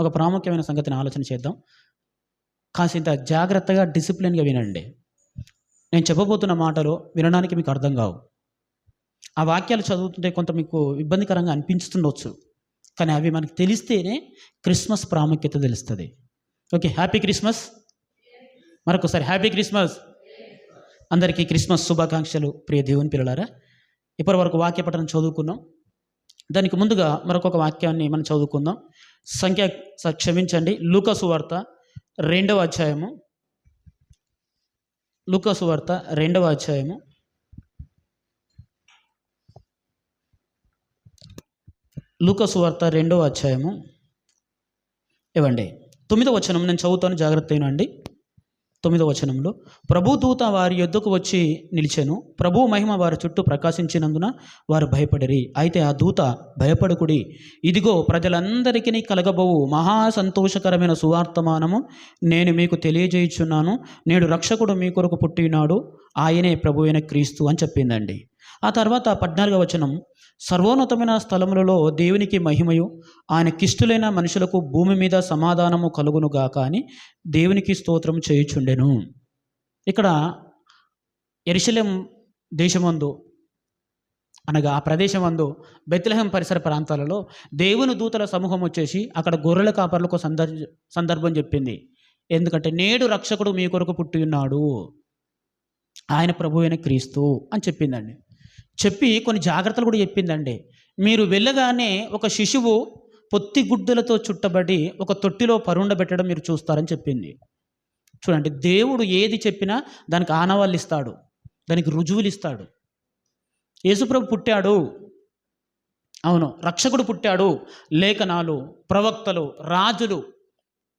ఒక ప్రాముఖ్యమైన సంగతిని ఆలోచన చేద్దాం. కాసింత జాగ్రత్తగా డిసిప్లిన్గా వినండి. నేను చెప్పబోతున్న మాటలు వినడానికి మీకు అర్థం కావు. ఆ వాక్యాలు చదువుతుంటే కొంత మీకు ఇబ్బందికరంగా అనిపించుతుండొచ్చు. కానీ అవి మనకు తెలిస్తేనే క్రిస్మస్ ప్రాముఖ్యత తెలుస్తుంది. Okay happy Christmas. మరొకసారి హ్యాపీ క్రిస్మస్. అందరికీ క్రిస్మస్ శుభాకాంక్షలు ప్రియ దేవుని పిల్లలారా. ఇప్పటి వరకు వాక్య పఠనం చదువుకున్నాం. దానికి ముందుగా మరొక వాక్యాన్ని మనం చదువుకుందాం. సంఖ్య క్షమించండి. లూకసు వార్త రెండవ అధ్యాయము. లూకసు వార్త రెండవ అధ్యాయము. లూకసు వార్త రెండవ అధ్యాయము. ఇవ్వండి. తొమ్మిదో వచనం నేను చదువుతాను. జాగ్రత్త అయినండి తొమ్మిదవ వచనంలో ప్రభు దూత వారి యొద్దకు వచ్చి నిలిచెను. ప్రభు మహిమ వారి చుట్టూ ప్రకాశించినందున వారు భయపడిరి. అయితే ఆ దూత భయపడుకుడి. ఇదిగో ప్రజలందరికీ కలగబోవు మహా సంతోషకరమైన సువార్తమానము నేను మీకు తెలియజేయుచున్నాను. నేడు రక్షకుడు మీ కొరకు పుట్టినాడు. ఆయనే ప్రభువైన క్రీస్తు అని చెప్పిందండి. ఆ తర్వాత పద్నాలుగవ వచనం సర్వోన్నతమైన స్థలములలో దేవునికి మహిమయు. ఆయన కిష్టులైన మనుషులకు భూమి మీద సమాధానము కలుగునుగాక అని దేవునికి స్తోత్రం చేయుచుండెను. ఇక్కడ ఎరిశలెం దేశమందు అనగా ఆ ప్రదేశం అందు బెత్లహం పరిసర ప్రాంతాలలో దేవుని దూతల సమూహం వచ్చేసి అక్కడ గొర్రెల కాపర్లకు సందర్ సందర్భం చెప్పింది. ఎందుకంటే నేడు రక్షకుడు మీ కొరకు పుట్టి ఉన్నాడు. ఆయన ప్రభు అయిన క్రీస్తు అని చెప్పిందండి. చెప్పి కొన్ని జాగ్రత్తలు కూడా చెప్పిందండి. మీరు వెళ్ళగానే ఒక శిశువు పొత్తి గుడ్డలతో చుట్టబడి ఒక తొట్టిలో పరుండబెట్టడం మీరు చూస్తారని చెప్పింది. చూడండి దేవుడు ఏది చెప్పినా దానికి ఆనవాళ్ళు ఇస్తాడు దానికి రుజువులు ఇస్తాడు. యేసుప్రభు పుట్టాడు. అవును రక్షకుడు పుట్టాడు. లేఖనాలు ప్రవక్తలు రాజులు.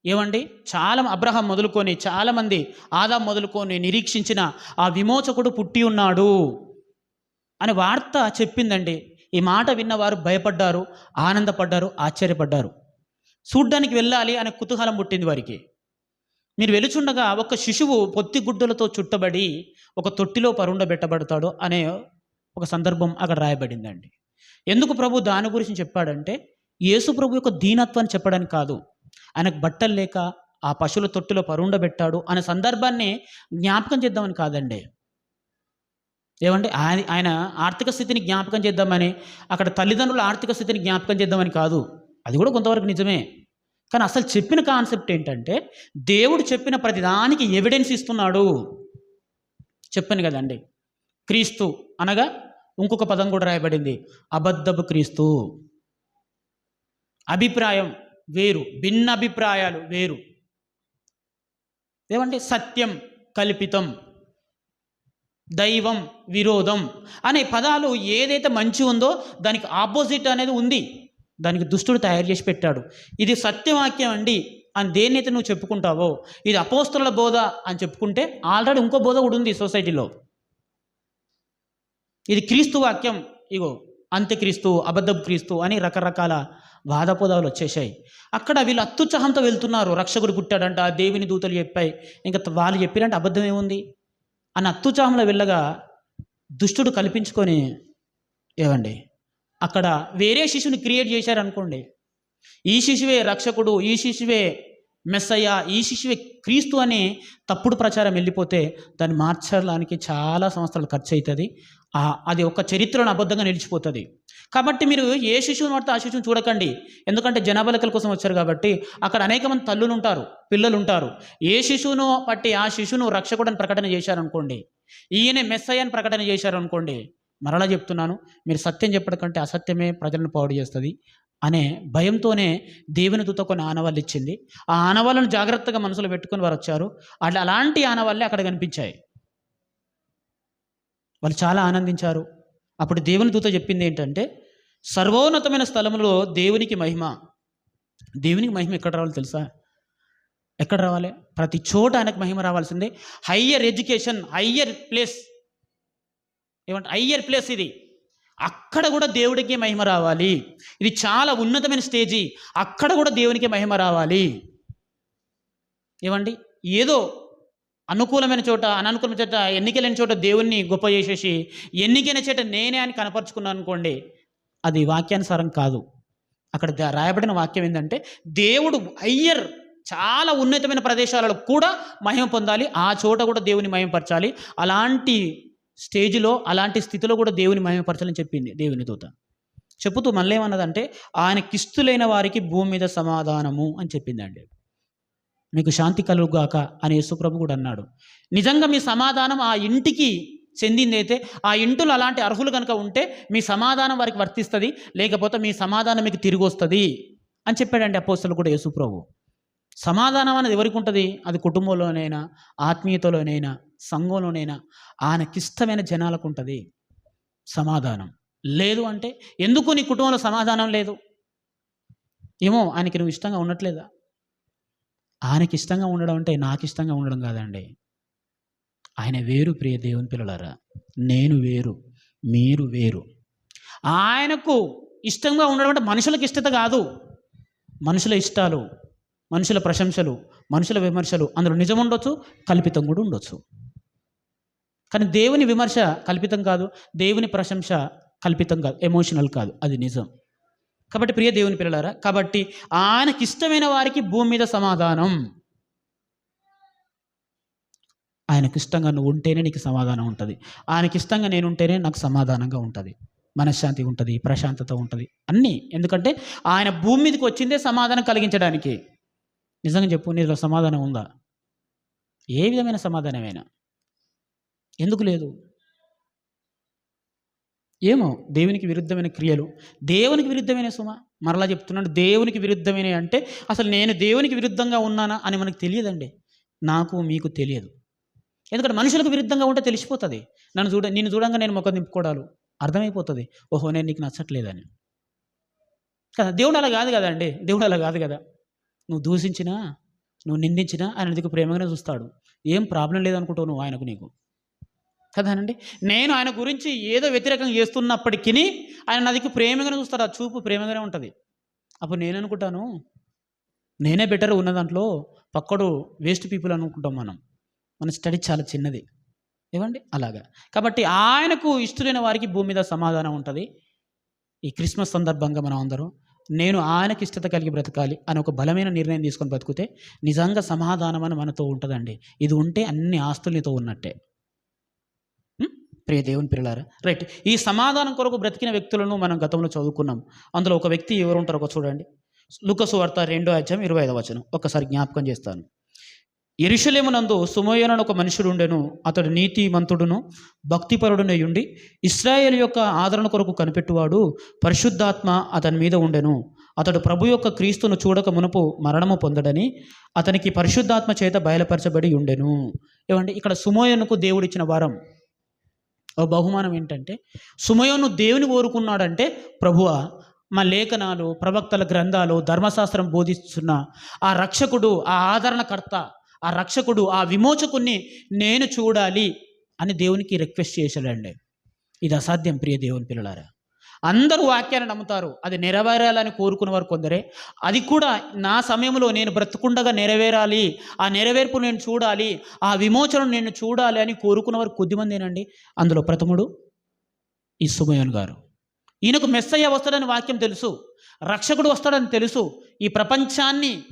ఏమండి? చాలా అబ్రహం మొదలుకొని చాలామంది ఆదాం మొదలుకొని నిరీక్షించిన ఆ విమోచకుడు పుట్టి ఉన్నాడు. అనే వార్త చెప్పిందండి. ఈ మాట విన్నవారు భయపడ్డారు ఆనందపడ్డారు ఆశ్చర్యపడ్డారు. చూడ్డానికి వెళ్ళాలి అనే కుతూహలం పుట్టింది వారికి. మీరు వెలుచుండగా ఒక శిశువు పొత్తి గుడ్డలతో చుట్టబడి ఒక తొట్టిలో పరుండబెట్టబడతాడు అనే ఒక సందర్భం అక్కడ రాయబడిందండి. ఎందుకు ప్రభు దాని గురించి చెప్పాడంటే యేసు ప్రభు యొక్క దీనత్వాన్ని చెప్పడానికి కాదు. ఆయనకు బట్టలు లేక ఆ పశువుల తొట్టిలో పరుండబెట్టాడు అనే సందర్భాన్ని జ్ఞాపకం చేద్దామని కాదండి. ఏమంటే ఆయన ఆయన ఆర్థిక స్థితిని జ్ఞాపకం చేద్దామని అక్కడ తల్లిదండ్రుల ఆర్థిక స్థితిని జ్ఞాపకం చేద్దామని కాదు. అది కూడా కొంతవరకు నిజమే. కానీ అసలు చెప్పిన కాన్సెప్ట్ ఏంటంటే దేవుడు చెప్పిన ప్రతిదానికి ఎవిడెన్స్ ఇస్తున్నాడు. చెప్పాను కదండి. క్రీస్తు అనగా ఇంకొక పదం కూడా రాయబడింది. అబద్ధపు క్రీస్తు. అభిప్రాయం వేరు భిన్న అభిప్రాయాలు వేరు. ఏమంటే సత్యం కల్పితం. దైవం విరోధం అనే పదాలు ఏదైతే మంచి ఉందో దానికి ఆపోజిట్ అనేది ఉంది. దానికి దుష్టుడు తయారు చేసి పెట్టాడు. ఇది సత్యవాక్యం అండి. అని దేన్నైతే నువ్వు చెప్పుకుంటావో ఇది అపోస్తుల బోధ అని చెప్పుకుంటే ఆల్రెడీ ఇంకో బోధ కూడా ఉంది సొసైటీలో. ఇది క్రీస్తు వాక్యం. ఇగో అంత్యక్రీస్తు అబద్ధపు క్రీస్తు అని రకరకాల వాదపోదాలు వచ్చేసాయి అక్కడ వీళ్ళు అత్యుత్సాహంతో వెళ్తున్నారు. రక్షకుడు పుట్టాడంట దేవుని దూతలు చెప్పాయి. ఇంకా వాళ్ళు చెప్పినంటే అబద్ధం ఏముంది? అని అత్తుచాముల వెళ్ళగా దుష్టుడు కల్పించుకొని ఏవండి? అక్కడ వేరే శిశువుని క్రియేట్ చేశారనుకోండి. ఈ శిశువే రక్షకుడు ఈ శిశువే మెస్సయ్య ఈ శిశువే క్రీస్తు అనే తప్పుడు ప్రచారం వెళ్ళిపోతే దాన్ని మార్చడానికి చాలా సంవత్సరాలు ఖర్చు అవుతుంది అది ఒక చరిత్రను అబద్ధంగా నిలిచిపోతుంది. కాబట్టి మీరు ఏ శిశువుని పడితే ఆ శిశువుని చూడకండి. ఎందుకంటే జనాభలకల కోసం వచ్చారు కాబట్టి అక్కడ అనేక మంది తల్లులు ఉంటారు పిల్లలు ఉంటారు ఏ శిశువును పట్టి ఆ శిశువును రక్షకుడని ప్రకటన చేశారనుకోండి ఈయనే మెస్సయ్యని ప్రకటన చేశారనుకోండి మరలా చెప్తున్నాను మీరు సత్యం చెప్పడం కంటే అసత్యమే ప్రజలను పాడు చేస్తుంది. అనే భయంతోనే దేవుని దూత కొన్ని ఆనవాళ్ళు ఇచ్చింది. ఆ ఆనవాళ్ళను జాగ్రత్తగా మనసులో పెట్టుకొని వారు వచ్చారు. అట్లా అలాంటి ఆనవాళ్ళే అక్కడ కనిపించాయి. వాళ్ళు చాలా ఆనందించారు. అప్పుడు దేవుని దూత చెప్పింది ఏంటంటే సర్వోన్నతమైన స్థలంలో దేవునికి మహిమ. దేవునికి మహిమ ఎక్కడ రావాలి తెలుసా? ఎక్కడ రావాలి? ప్రతి చోట ఆయనకు మహిమ రావాల్సిందే. Higher education higher place. ఏమంటే హయ్యర్ ప్లేస్ ఇది. అక్కడ కూడా దేవుడికి మహిమ రావాలి. ఇది చాలా ఉన్నతమైన స్టేజీ. అక్కడ కూడా దేవునికి మహిమ రావాలి. ఏమండి? ఏదో అనుకూలమైన చోట అననుకూలమైన చోట ఎన్నికలేని చోట దేవుణ్ణి గొప్ప చేసేసి ఎన్నికైన చోట నేనే అని కనపరుచుకున్నాను అనుకోండి అది వాక్యానుసారం కాదు. అక్కడ రాయబడిన వాక్యం ఏంటంటే దేవుడు అయ్యర్ చాలా ఉన్నతమైన ప్రదేశాలలో కూడా మహిమ పొందాలి ఆ చోట కూడా దేవుని మహిమపరచాలి. అలాంటి స్టేజ్లో అలాంటి స్థితిలో కూడా దేవుని మహిమపరచాలని చెప్పింది దేవుని దూత. చెబుతూ మళ్ళీ ఏమన్నదంటే ఆయన కిస్తులైన వారికి భూమి మీద సమాధానము అని చెప్పిందండి. మీకు శాంతి కలుగుగాక అని యేసుప్రభు కూడా అన్నాడు. నిజంగా మీ సమాధానం ఆ ఇంటికి చెందిందైతే ఆ ఇంటిలో అలాంటి అర్హులు కనుక ఉంటే మీ సమాధానం వారికి వర్తిస్తుంది లేకపోతే మీ సమాధానం మీకు తిరిగి వస్తుంది అని చెప్పాడండి అపోస్తలు కూడా యేసుప్రభు. సమాధానం అనేది ఎవరికి ఉంటుంది అది కుటుంబంలోనైనా ఆత్మీయతలోనైనా సంఘంలోనైనా ఆయనకిష్టమైన జనాలకు ఉంటుంది సమాధానం. లేదు అంటే ఎందుకు నీ కుటుంబంలో సమాధానం లేదు? ఏమో ఆయనకి నువ్వు ఇష్టంగా ఉండట్లేదా? ఆయనకి ఇష్టంగా ఉండడం అంటే నాకు ఇష్టంగా ఉండడం కాదండి. ఆయన వేరు ప్రియ దేవుని పిల్లలారా. నేను వేరు మీరు వేరు. ఆయనకు ఇష్టంగా ఉండడం అంటే మనుషులకు ఇష్టత కాదు. మనుషుల ఇష్టాలు మనుషుల ప్రశంసలు మనుషుల విమర్శలు అందులో నిజం ఉండొచ్చు కల్పితం కూడా ఉండొచ్చు. కానీ దేవుని విమర్శ కల్పితం కాదు దేవుని ప్రశంస కల్పితం కాదు ఎమోషనల్ కాదు అది నిజం. కాబట్టి ప్రియ దేవుని పిల్లలారా కాబట్టి ఆయనకి ఇష్టమైన వారికి భూమి మీద సమాధానం. ఆయనకి ఇష్టంగా నువ్వు ఉంటేనే నీకు సమాధానం ఉంటుంది. ఆయనకి ఇష్టంగా నేను ఉంటేనే నాకు సమాధానంగా ఉంటుంది. మనశ్శాంతి ఉంటుంది ప్రశాంతత ఉంటుంది. అన్నీ. ఎందుకంటే ఆయన భూమి మీదకి వచ్చిందే సమాధానం కలిగించడానికి. నిజంగా చెప్పు నీలో సమాధానం ఉందా? ఏ విధమైన సమాధానమైనా? ఎందుకు లేదు? ఏమో దేవునికి విరుద్ధమైన క్రియలు. దేవునికి విరుద్ధమైన సుమ? మరలా చెప్తున్నాను దేవునికి విరుద్ధమైన అంటే అసలు నేను దేవునికి విరుద్ధంగా ఉన్నానా అని మనకు తెలియదండి. నాకు మీకు తెలియదు. ఎందుకంటే మనుషులకు విరుద్ధంగా ఉంటే తెలిసిపోతుంది. నన్ను చూడ నేను చూడంగా నేను మొక్క నింపుకోవడాలు అర్థమైపోతుంది. ఓహో నేను నీకు నచ్చట్లేదని. కదా దేవుడు అలా కాదు కదండి. దేవుడు అలా కాదు కదా. నువ్వు దూషించినా నువ్వు నిందించినా ఆయన దగ్గర ప్రేమగానే చూస్తాడు. ఏం ప్రాబ్లం లేదనుకుంటావు నువ్వు ఆయనకు నీకు? కదానండి నేను ఆయన గురించి ఏదో వ్యతిరేకంగా చేస్తున్నప్పటికీ ఆయన నా ప్రేమగానే చూస్తాడు. ఆ చూపు ప్రేమగానే ఉంటుంది. అప్పుడు నేను అనుకుంటాను నేనే బెటర్ ఉన్న దాంట్లో పక్కడు వేస్ట్ పీపుల్ అనుకుంటాం మనం. మన స్టడీ చాలా చిన్నది. ఏమండి? అలాగా. కాబట్టి ఆయనకు ఇష్టమైన వారికి భూమి మీద సమాధానం ఉంటుంది. ఈ క్రిస్మస్ సందర్భంగా మనం అందరం నేను ఆయనకి ఇష్టత కలిగి బ్రతకాలి అని ఒక బలమైన నిర్ణయం తీసుకొని బ్రతికితే నిజంగా సమాధానం అని మనతో ఉంటుందండి. ఇది ఉంటే అన్ని ఆస్తులనితో ఉన్నట్టే. ప్రియ దేవుని పిల్లలారా రైట్. ఈ సమాధానం కొరకు బ్రతికిన వ్యక్తులను మనం గతంలో చదువుకున్నాం. అందులో ఒక వ్యక్తి ఎవరు ఉంటారో ఒక చూడండి. లుకసు వార్త రెండో అధ్యాయం ఇరవై ఐదవ వచనం. ఒక్కసారి జ్ఞాపకం చేస్తాను. ఎరుషలేమునందు సుమోయనను ఒక మనుషుడు ఉండెను. అతడు నీతిమంతుడును భక్తిపరుడునై ఉండి ఇస్రాయేల్ యొక్క ఆదరణ కొరకు కనిపెట్టువాడు పరిశుద్ధాత్మ అతని మీద ఉండెను. అతడు ప్రభు యొక్క క్రీస్తును చూడక మునుపు మరణము పొందడని అతనికి పరిశుద్ధాత్మ చేత బయలుపరచబడి ఉండెను. ఏమండి ఇక్కడ సుమోయనుకు దేవుడిచ్చిన వరం. ఓ బహుమానం ఏంటంటే సుమయోను దేవుని కోరుకున్నాడంటే ప్రభువ మా లేఖనాలు ప్రవక్తల గ్రంథాలు ధర్మశాస్త్రం బోధిస్తున్న ఆ రక్షకుడు ఆ ఆదరణకర్త ఆ రక్షకుడు ఆ విమోచకుణ్ణి నేను చూడాలి అని దేవునికి రిక్వెస్ట్ చేశాడండి. ఇది అసాధ్యం ప్రియ దేవుని పిల్లలారా. అందరూ వాక్యాన్ని నమ్ముతారు. అది నెరవేరాలని కోరుకున్న వారు కొందరే. అది కూడా నా సమయంలో నేను బ్రతుకుండగా నెరవేరాలి ఆ నెరవేర్పు నేను చూడాలి ఆ విమోచనను నేను చూడాలి అని కోరుకున్న వారు కొద్దిమందేనండి. అందులో ప్రథముడు ఈ సుమయోన్ గారు. ఈయనకు మెస్సయ్య వస్తాడని వాక్యం తెలుసు రక్షకుడు వస్తాడని తెలుసు ఈ ప్రపంచాన్ని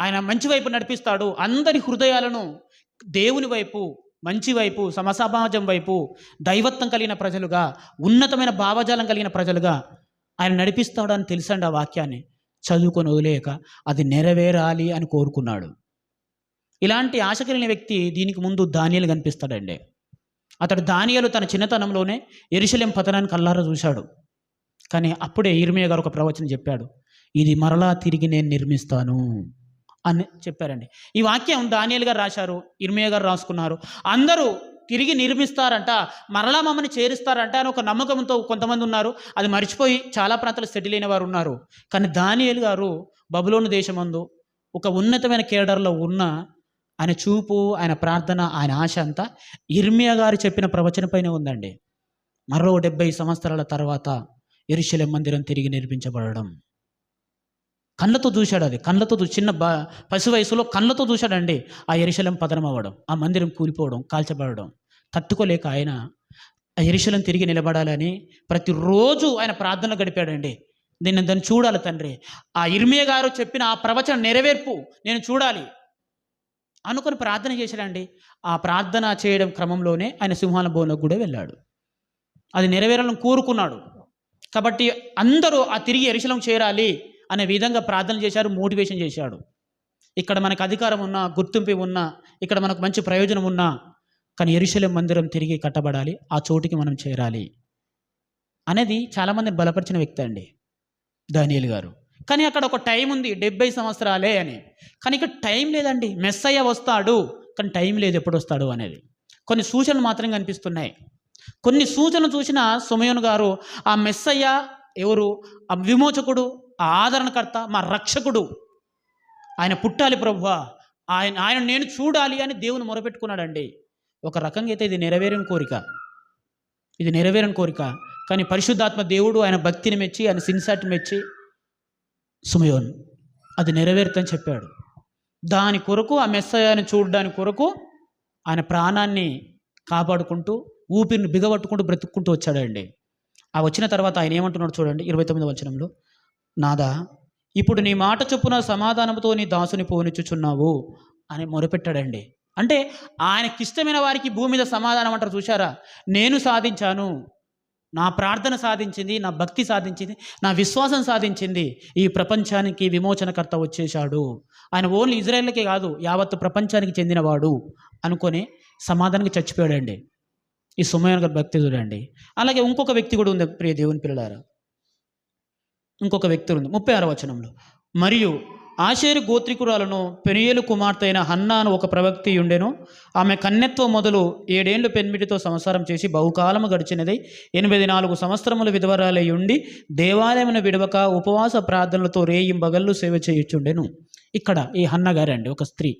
ఆయన మంచి వైపు నడిపిస్తాడు. అందరి హృదయాలను దేవుని వైపు మంచి వైపు సమసమాజం వైపు దైవత్వం కలిగిన ప్రజలుగా ఉన్నతమైన భావజాలం కలిగిన ప్రజలుగా ఆయన నడిపిస్తాడు అని తెలుసండి ఆ వాక్యాన్ని. చదువుకొని వదిలేయక అది నెరవేరాలి అని కోరుకున్నాడు. ఇలాంటి ఆశ కలిగిన వ్యక్తి దీనికి ముందు ధాన్యాలు కనిపిస్తాడండి. అతడు ధాన్యాలు తన చిన్నతనంలోనే ఎరుశలేం పతనాన్ని కల్లారా చూశాడు. కానీ అప్పుడే ఇర్మియా గారు ఒక ప్రవచనం చెప్పాడు. ఇది మరలా తిరిగి నేను నిర్మిస్తాను. అని చెప్పారండి. ఈ వాక్యం దానియల్ గారు రాశారు ఇర్మియా గారు రాసుకున్నారు. అందరూ తిరిగి నిర్మిస్తారంట మరలా మమ్మల్ని చేరుస్తారంట అని ఒక నమ్మకంతో కొంతమంది ఉన్నారు. అది మర్చిపోయి చాలా ప్రాంతాలు సెటిల్ అయిన వారు ఉన్నారు. కానీ దానియల్ గారు బబులోను దేశమందు ఒక ఉన్నతమైన కేడర్లో ఉన్న ఆయన చూపు ఆయన ప్రార్థన ఆయన ఆశ అంతా ఇర్మియా గారు చెప్పిన ప్రవచనపైన ఉందండి. మరో డెబ్బై సంవత్సరాల తర్వాత ఎరుశలేం మందిరం తిరిగి నిర్మించబడడం. కళ్ళతో చూశాడు అది. కళ్ళతో చూ- చిన్న బా పసి వయసులో కళ్ళతో చూశాడండి. ఆ ఎరిశలం పతనం అవ్వడం ఆ మందిరం కూలిపోవడం కాల్చబడడం తట్టుకోలేక ఆయన ఆ ఎరిశలం తిరిగి నిలబడాలని ప్రతిరోజు ఆయన ప్రార్థన గడిపాడండి. దీన్ని దాన్ని చూడాలి తండ్రి. ఆ ఇర్మియ గారు చెప్పిన ఆ ప్రవచన నెరవేర్పు నేను చూడాలి. అనుకొని ప్రార్థన చేశాడండి. ఆ ప్రార్థన చేయడం క్రమంలోనే ఆయన సింహాల భవనంలోకి కూడా వెళ్ళాడు. అది నెరవేరాలని కోరుకున్నాడు. కాబట్టి అందరూ ఆ తిరిగి ఎరిశలం చేరాలి. అనే విధంగా ప్రార్థన చేశారు మోటివేషన్ చేశాడు. ఇక్కడ మనకు అధికారం ఉన్నా గుర్తింపు ఉన్నా ఇక్కడ మనకు మంచి ప్రయోజనం ఉన్నా కానీ ఎరుశలేం మందిరం తిరిగి కట్టబడాలి ఆ చోటికి మనం చేరాలి అనేది చాలామంది బలపరిచిన వ్యక్తి అండి దానియల్ గారు. కానీ అక్కడ ఒక టైం ఉంది డెబ్బై సంవత్సరాలే అని. కానీ ఇక్కడ టైం లేదండి మెస్సయ్య వస్తాడు కానీ టైం లేదు ఎప్పుడు వస్తాడు అనేది. కొన్ని సూచనలు మాత్రం కనిపిస్తున్నాయి. కొన్ని సూచనలు చూసిన సుమయోన్ గారు ఆ మెస్సయ్య ఎవరు? ఆ విమోచకుడు ఆ ఆదరణకర్త మా రక్షకుడు. ఆయన పుట్టాలి ప్రభువా. ఆయన ఆయన నేను చూడాలి అని దేవుని మొరపెట్టుకున్నాడండి. ఒక రకంగా అయితే ఇది నెరవేరని కోరిక. ఇది నెరవేరని కోరిక. కానీ పరిశుద్ధాత్మ దేవుడు ఆయన భక్తిని మెచ్చి ఆయన సిన్సాట్ మెచ్చి సుమయోన్ అది నెరవేరుతని చెప్పాడు. దాని కొరకు ఆ మెస్సయాన్ని చూడడానికి కొరకు ఆయన ప్రాణాన్ని కాపాడుకుంటూ ఊపిరిని బిగబట్టుకుంటూ బ్రతుక్కుంటూ వచ్చాడండి. ఆ వచ్చిన తర్వాత ఆయన ఏమంటున్నాడు చూడండి ఇరవై తొమ్మిది వచనంలో. నాదా ఇప్పుడు నీ మాట చొప్పున సమాధానంతో నీ దాసుని పోనిచ్చుచున్నావు అని మొరపెట్టాడండి. అంటే ఆయనకిష్టమైన వారికి భూమి మీద సమాధానం అంటారు చూశారా? నేను సాధించాను నా ప్రార్థన సాధించింది నా భక్తి సాధించింది నా విశ్వాసం సాధించింది ఈ ప్రపంచానికి విమోచనకర్త వచ్చేశాడు. ఆయన ఓన్లీ ఇజ్రాయెల్కే కాదు యావత్తు ప్రపంచానికి చెందినవాడు అనుకొని సమాధానానికి చచ్చిపోయాడండి. ఈ సుమయన భక్తి చూడండి అలాగే ఇంకొక వ్యక్తి కూడా ఉంది ప్రియ దేవుని పిల్లలారా. ఇంకొక వ్యక్తి ఉంది ముప్పై ఆరో వచనంలో. మరియు ఆశేరు గోత్రికురాలను పెనియేలు కుమార్తె అయిన హన్నాను ఒక ప్రవక్తి ఉండెను ఆమె కన్యత్వం మొదలు ఏడేళ్ళు పెన్మిటితో సంసారం చేసి బహుకాలము గడిచినది ఎనిమిది నాలుగు సంవత్సరములు విధవరాలై ఉండి దేవాలయమును విడవక ఉపవాస ప్రార్థనలతో రేయింబగళ్ళు సేవ చేయుచుండెను. ఇక్కడ ఈ హన్నగారండి ఒక స్త్రీ.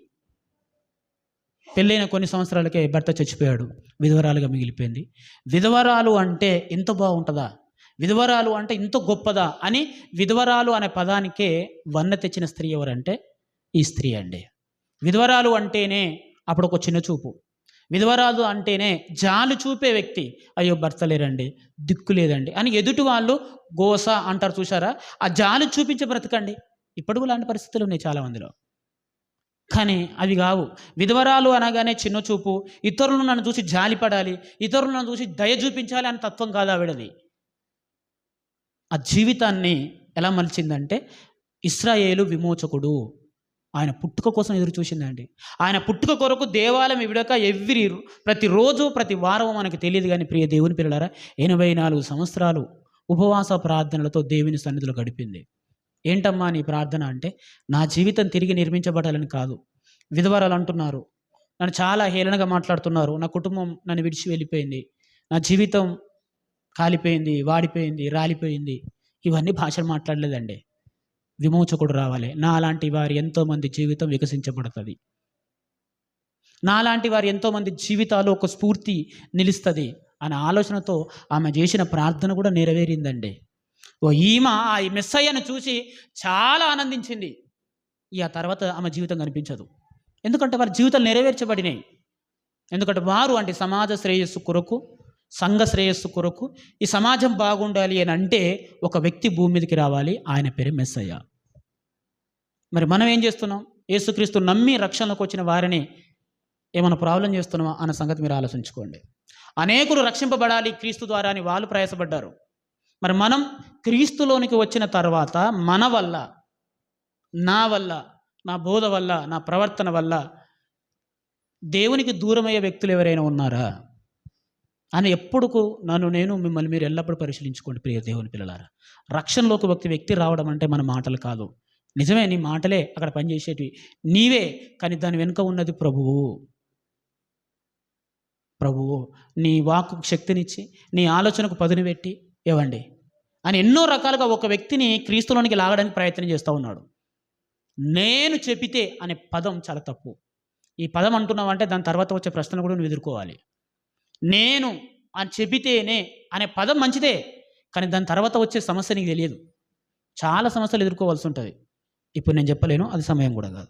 పెళ్ళైన కొన్ని సంవత్సరాలకే భర్త చచ్చిపోయాడు. విధవరాలుగా మిగిలిపోయింది. విధవరాలు అంటే ఎంత బాగుంటుందా? విధవరాలు అంటే ఇంత గొప్పదా అని విధవరాలు అనే పదానికే వన్న తెచ్చిన స్త్రీ ఎవరంటే ఈ స్త్రీ అండి. విధవరాలు అంటేనే అప్పుడు ఒక చిన్న చూపు. విధవరాలు అంటేనే జాలు చూపే వ్యక్తి. అయ్యో భర్త లేరండి దిక్కు లేదండి అని ఎదుటి వాళ్ళు గోస అంటారు చూసారా ఆ జాలు చూపించే బ్రతకండి. ఇప్పుడు లాంటి పరిస్థితులు ఉన్నాయి చాలా మందిలో కానీ అవి కావు. విధవరాలు అనగానే చిన్న చూపు. ఇతరులను నన్ను చూసి జాలిపడాలి ఇతరులను నన్ను చూసి దయ చూపించాలి అనే తత్వం కాదు ఆవిడది. ఆ జీవితాన్ని ఎలా మలిచిందంటే ఇస్రాయేలు విమోచకుడు. ఆయన పుట్టుక కోసం ఎదురు చూసిందండి. ఆయన పుట్టుక కొరకు దేవాలయం ఇవిడక ఎవ్రీ ప్రతిరోజు ప్రతి వారం మనకు తెలియదు కానీ ప్రియ దేవుని పిల్లలారా ఎనభై నాలుగు సంవత్సరాలు ఉపవాస ప్రార్థనలతో దేవుని సన్నిధిలో గడిపింది. ఏంటమ్మా నీ ప్రార్థన అంటే నా జీవితం తిరిగి నిర్మించబడాలని కాదు. విధవరాలు అంటున్నారు. నన్ను చాలా హేళనగా మాట్లాడుతున్నారు. నా కుటుంబం నన్ను విడిచి వెళ్ళిపోయింది. నా జీవితం కాలిపోయింది వాడిపోయింది రాలిపోయింది. ఇవన్నీ భాషలు మాట్లాడలేదండి. విమోచకుడు రావాలి. నాలాంటి వారి ఎంతోమంది జీవితం వికసించబడుతుంది. నాలాంటి వారి ఎంతోమంది జీవితాలు ఒక స్ఫూర్తి నిలుస్తుంది అనే ఆలోచనతో ఆమె చేసిన ప్రార్థన కూడా నెరవేరిందండి. ఓ ఈమె ఆ మెస్సయ్యను చూసి చాలా ఆనందించింది. ఇక ఆ తర్వాత ఆమె జీవితం కనిపించదు. ఎందుకంటే వారి జీవితాలు నెరవేర్చబడినాయి. ఎందుకంటే వారు అంటే సమాజ శ్రేయస్సు కొరకు సంఘ శ్రేయస్సు కొరకు ఈ సమాజం బాగుండాలి అని అంటే ఒక వ్యక్తి భూమి మీదకి రావాలి ఆయన పేరు మెస్సయ్య. మరి మనం ఏం చేస్తున్నాం? యేసుక్రీస్తు నమ్మి రక్షణలోకి వచ్చిన వారిని ఏమైనా ప్రాబ్లం చేస్తున్నామా అన్న సంగతి మీరు ఆలోచించుకోండి. అనేకులు రక్షింపబడాలి క్రీస్తు ద్వారా అని వాళ్ళు ప్రయాసపడ్డారు. మరి మనం క్రీస్తులోనికి వచ్చిన తర్వాత మన వల్ల నా వల్ల నా బోధ వల్ల నా ప్రవర్తన వల్ల దేవునికి దూరమయ్యే వ్యక్తులు ఎవరైనా ఉన్నారా? అని ఎప్పుడుకు నన్ను నేను మిమ్మల్ని మీరు ఎల్లప్పుడూ పరిశీలించుకోండి ప్రియ దేవుని పిల్లలారా. రక్షణలోకి ఒక వ్యక్తి రావడం అంటే మన మాటలు కాదు. నిజమే నీ మాటలే అక్కడ పనిచేసేటివి. నీవే కానీ దాని వెనుక ఉన్నది ప్రభువు. ప్రభువు నీ వాక్కు శక్తినిచ్చి నీ ఆలోచనకు పదును పెట్టి ఇవ్వండి అని ఎన్నో రకాలుగా ఒక వ్యక్తిని క్రీస్తులోనికి లాగడానికి ప్రయత్నం చేస్తూ ఉన్నాడు. నేను చెబితే అనే పదం చాలా తప్పు. ఈ పదం అంటున్నావంటే దాని తర్వాత వచ్చే ప్రశ్న కూడా నువ్వు ఎదుర్కోవాలి. నేను అని చెబితేనే అనే పదం మంచిదే కానీ దాని తర్వాత వచ్చే సమస్య నీకు తెలియదు. చాలా సమస్యలు ఎదుర్కోవాల్సి ఉంటుంది. ఇప్పుడు నేను చెప్పలేను అది సమయం కూడా కాదు.